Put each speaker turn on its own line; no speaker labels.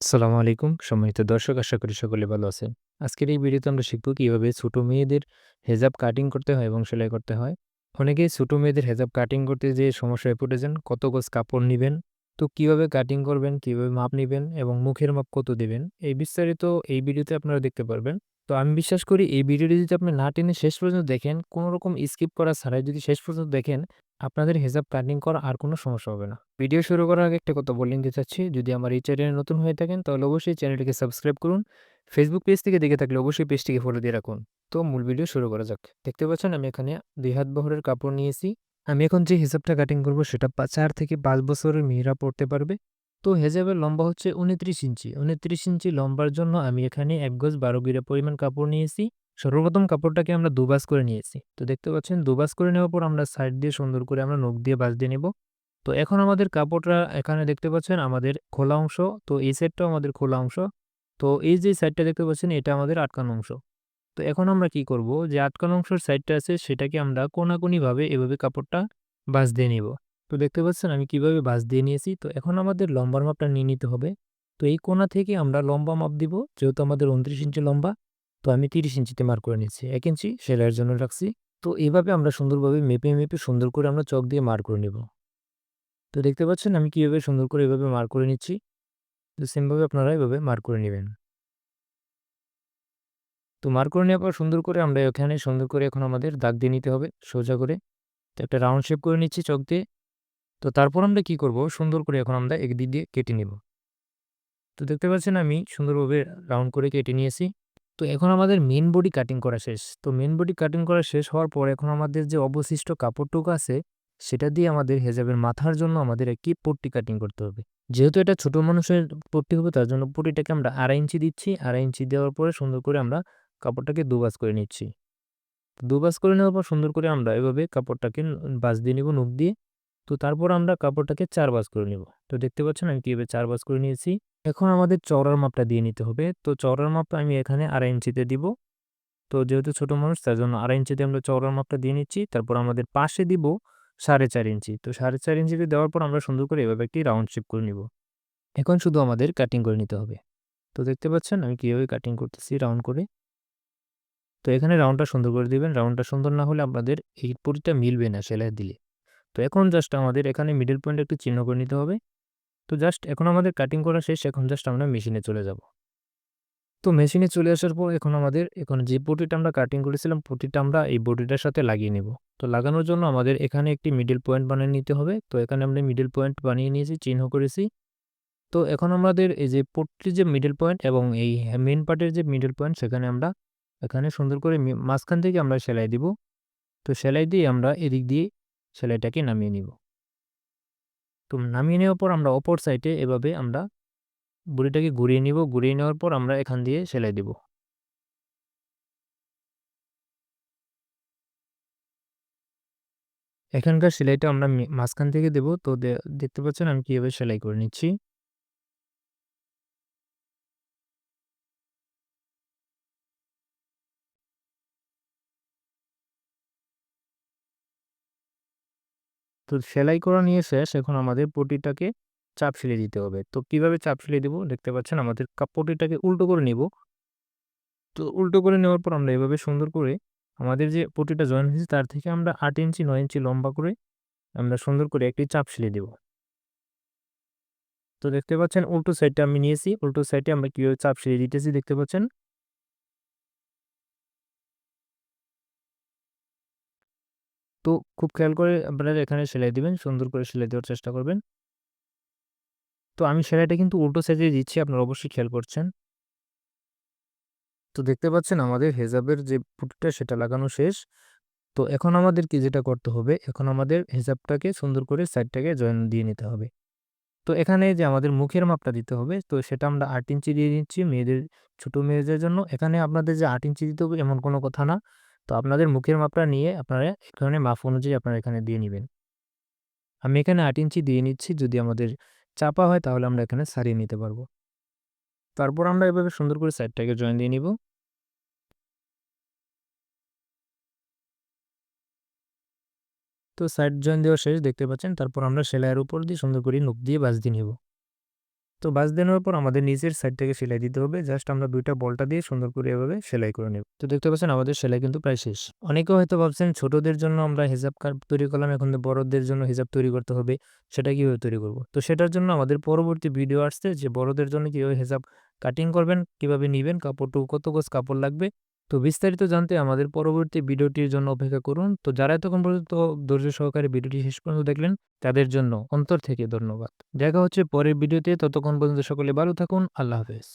আসসালামু আলাইকুম, সম্মানিত দর্শক, আশা করি সকলে ভালো আছেন। আজকের এই ভিডিওতে আমরা শিখব কীভাবে ছোটো মেয়েদের হেজাব কাটিং করতে হয় এবং সেলাই করতে হয়। অনেকেই ছোট মেয়েদের হেজাব কাটিং করতে যে সমস্যায় পড়েছেন, কত গজ কাপড় নেবেন, তো কীভাবে কাটিং করবেন, কীভাবে মাপ নেবেন এবং মুখের মাপ কত দেবেন, এই বিস্তারিত এই ভিডিওতে আপনারা দেখতে পারবেন। তো আমি বিশ্বাস করি, এই ভিডিওটি যদি আপনি না টেনে শেষ পর্যন্ত দেখেন কোনো রকম স্কিপ করা ছাড়াই যদি শেষ পর্যন্ত দেখেন আপনাদের হিসাব কাটিং করা আর কোনো সমস্যা হবে না। ভিডিও শুরু করার আগে একটা কথা বলে নিতে চাচ্ছি, যদি আমার এই চ্যানেলে নতুন হয়ে থাকেন, তাহলে অবশ্যই চ্যানেলটিকে সাবস্ক্রাইব করুন। ফেসবুক পেজ থেকে দেখে থাকলে অবশ্যই পেজটিকে ফলো দিয়ে রাখুন। তো মূল ভিডিও শুরু করা যাক। দেখতে পাচ্ছেন আমি এখানে দুই হাত বহরের কাপড় নিয়েছি। আমি এখন যে হিসাবটা কাটিং করব, সেটা চার থেকে পাঁচ বছরের মেয়েরা পড়তে পারবে। তো হেজাবের লম্বা হচ্ছে উনত্রিশ ইঞ্চি। উনত্রিশ ইঞ্চি লম্বার জন্য আমি এখানে এক গজ বারো গিরা পরিমাণ কাপড় নিয়েছি। সর্বপ্রথম কাপড়টাকে আমরা দুবাস করে নিয়েছি। তো দেখতে পাচ্ছেন দুবাস করে নেওয়ার পর আমরা সাইড দিয়ে সুন্দর করে আমরা নখ দিয়ে বাস দিয়ে নেব। তো এখন আমাদের কাপড়টা এখানে দেখতে পাচ্ছেন, আমাদের খোলা অংশ, তো এই সাইডটাও আমাদের খোলা অংশ। তো এই যে সাইডটা দেখতে পাচ্ছেন, এটা আমাদের আটকানো অংশ। তো এখন আমরা কি করব, যে আটকানো অংশের সাইডটা আছে, সেটাকে আমরা কোনাকুনিভাবে এভাবে কাপড়টা বাস দিয়ে নেব। তো দেখতে পাচ্ছেন, আমি কীভাবে বাস দিয়ে নিয়েছি। তো এখন আমাদের লম্বার মাপটা নিয়ে নিতে হবে। তো এই কোনা থেকে আমরা লম্বা মাপ দিব, যেহেতু আমাদের উনত্রিশ ইঞ্চি লম্বা। তো আমি তিরিশ ইঞ্চিতে মার করে নিচ্ছি। এক ইঞ্চি, সেলাইয়ের জন্য রাখছি। তো এইভাবে আমরা সুন্দরভাবে মেপে মেপে, সুন্দর করে আমরা চক দিয়ে মার করে নেব। তো দেখতে পাচ্ছেন আমি কীভাবে সুন্দর করে এভাবে মার করে নিচ্ছি। তো সেমভাবে আপনারা এভাবে মার করে নেবেন। তো মার করে নেওয়ার পর সুন্দর করে আমরা এখানে সুন্দর করে এখন আমাদের দাগ দিয়ে নিতে হবে সোজা করে। তো একটা রাউন্ড শেপ করে নিচ্ছি চক দিয়ে। তো তারপর আমরা কি করব? সুন্দর করে এখন আমরা একদিক দিয়ে কেটে নিব। তো দেখতে পাচ্ছেন আমি সুন্দরভাবে রাউন্ড করে কেটে নিয়েছি। তো এখন আমাদের মেন বডি কাটিং করা শেষ। তো মেন বডি কাটিং করা শেষ হওয়ার পর এখন আমাদের যে অবশিষ্ট কাপড়টুকু আছে, সেটা দিয়ে আমাদের হেজাবের মাথার জন্য আমাদের একটি পট্টি কাটিং করতে হবে। যেহেতু এটা ছোট মানুষের পট্টি হবে, তার জন্য পট্টিটাকে আমরা আড়াই ইঞ্চি দিচ্ছি। আড়াই ইঞ্চি দেওয়ার পরে সুন্দর করে আমরা কাপড়টাকে দুবাজ করে নিচ্ছি। দুবাজ করে নেওয়ার পর সুন্দর করে আমরা এভাবে কাপড়টাকে বাজ দিয়ে নেব, নুক দিয়ে। তো তারপর আমরা কাপড়টাকে চার বাজ করে নিব। তো দেখতে পাচ্ছেন আমি কীভাবে চার বাজ করে নিয়েছি। এখন আমাদের চওড়ার মাপটা দিয়ে নিতে হবে। তো চওড়ার মাপটা আমি এখানে আড়াই ইঞ্চিতে দিব। তো যেহেতু ছোট মানুষ তার জন্য আড়াই ইঞ্চিতে আমরা চওড়ার মাপটা দিয়ে নিচ্ছি। তারপর আমাদের পাশে দিব সাড়ে চার ইঞ্চি। তো সাড়ে চার ইঞ্চিতে দেওয়ার পর আমরা সুন্দর করে এভাবে একটি রাউন্ড শেপ করে নিব। এখন শুধু আমাদের কাটিং করে নিতে হবে। তো দেখতে পাচ্ছেন, আমি কীভাবে কাটিং করতেছি রাউন্ড করে। তো এখানে রাউন্ডটা সুন্দর করে দিবেন। রাউন্ডটা সুন্দর না হলে আপনাদের এই পরিটা মিলবে না সেলাই দিলে। তো এখন জাস্ট আমাদের এখানে মিডল পয়েন্ট একটু চিহ্ন করে নিতে হবে। তো জাস্ট এখন আমাদের কাটিং করা শেষ, এখন জাস্ট আমরা মেশিনে চলে যাব। তো মেশিনে চলে আসার পর এখন আমাদের, এখন যে পটিটা আমরা কাটিং করেছিলাম পটিটা আমরা এই বডিটার সাথে লাগিয়ে নেব। তো লাগানোর জন্য আমাদের এখানে একটি মিডল পয়েন্ট বানিয়ে নিতে হবে। তো এখানে আমরা মিডল পয়েন্ট বানিয়ে নিয়েছি, চিহ্ন করেছি। তো এখন আমাদের এই যে পট্টির যে মিডল পয়েন্ট এবং এই মেন পার্টের যে মিডল পয়েন্ট সেখানে আমরা এখানে সুন্দর করে মাঝখান থেকে আমরা সেলাই দিব। তো সেলাই দিয়ে আমরা এদিক দিয়ে সেলাইটাকে নামিয়ে নিব। তো নামিয়ে নেওয়ার পর আমরা অপর সাইডে এভাবে আমরা বুড়িটাকে ঘুরিয়ে নিব, ঘুরিয়ে নেওয়ার পর আমরা এখান দিয়ে সেলাই দিব। এখানকার সেলাইটা আমরা মাঝখান থেকে দেব। তো দেখতে পাচ্ছেন আমি কীভাবে সেলাই করে নিচ্ছি। তো সেলাই করা নিয়ে শেষ, এখন আমাদের পটিটাকে চাপ সেলাই দিতে হবে। তো কীভাবে চাপ সেলাই দেবো? দেখতে পাচ্ছেন আমাদের পটিটাকে উল্টো করে নিব। তো উল্টো করে নেওয়ার পর আমরা এভাবে সুন্দর করে আমাদের যে পটিটা জয়েন হয়েছে, তার থেকে আমরা আট ইঞ্চি, নয় ইঞ্চি লম্বা করে আমরা সুন্দর করে একটি চাপ সেলাই দেব। তো দেখতে পাচ্ছেন, উল্টো সাইডটা আমি নিয়েছি। উল্টো সাইডে আমরা কীভাবে চাপ সেলাই দিতেছি দেখতে পাচ্ছেন? তো খুব খেয়াল করে আপনারা এখানে সেলাই দিবেন, সুন্দর করে সেলাই দেওয়ার চেষ্টা করবেন। তো আমি সেলাইটা কিন্তু উল্টো সাইডে দিচ্ছি, আপনারা অবশ্যই খেয়াল করছেন। তো দেখতে পাচ্ছেন আমাদের হেজাবের যে পুটিটা, সেটা লাগানো শেষ। তো এখন আমাদের কি যেটা করতে হবে, এখন আমাদের হেজাবটাকে সুন্দর করে সাইডটাকে জয়েন দিয়ে নিতে হবে। তো এখানে যে আমাদের মুখের মাপটা দিতে হবে, তো সেটা আমরা আট ইঞ্চি দিয়ে দিচ্ছি মেয়েদের, ছোট মেয়েদের জন্য। এখানে আপনাদের যে আট ইঞ্চি দিতে হবে, এমন কোনো কথা না। তো আপনাদের মুখের মাপটা নিয়ে আপনারা এখানে মাপ অনুযায়ী আপনারা এখানে দিয়ে নেবেন। আমি এখানে আট ইঞ্চি দিয়ে নিচ্ছি, যদি আমাদের চাপা হয় তাহলে আমরা এখানে সারিয়ে নিতে পারব। তারপর আমরা এভাবে সুন্দর করে সাইডটাকে জয়েন দিয়ে নিব। তো সাইড জয়েন দেওয়া শেষ দেখতে পাচ্ছেন, তারপর আমরা সেলাইয়ের উপর দিয়ে সুন্দর করে নুক দিয়ে বাজ দিয়ে নেব। তো বাস দেওয়ার পর আমাদের নিজের সাইড থেকে সেলাই দিতে হবে। জাস্ট আমরা দুইটা বলটা দিয়ে সুন্দর করে এভাবে সেলাই করে নেব। তো দেখতে পাচ্ছেন আমাদের সেলাই কিন্তু প্রায় শেষ। অনেকে হয়তো ভাবছেন ছোটদের জন্য আমরা হিজাব কার্ড তৈরি করলাম, এখন বড়দের জন্য হিজাব তৈরি করতে হবে। সেটা কীভাবে তৈরি করব? তো সেটার জন্য আমাদের পরবর্তী ভিডিও আসছে যে বড়দের জন্য কীভাবে হিজাব কাটিং করবেন, কীভাবে নেবেন কাপড়টুকু কত গোছ কাপড় লাগবে তো বিস্তারিত জানতে আমাদের পরবর্তী ভিডিওটির জন্য অপেক্ষা করুন। তো যারা এতক্ষণ পর্যন্ত ধৈর্য সহকারে ভিডিওটি শেষ পর্যন্ত দেখলেন, তাদের জন্য অন্তর থেকে ধন্যবাদ। দেখা হচ্ছে পরের ভিডিওতে। ততক্ষণ পর্যন্ত সকলে ভালো থাকুন। আল্লাহ হাফেজ।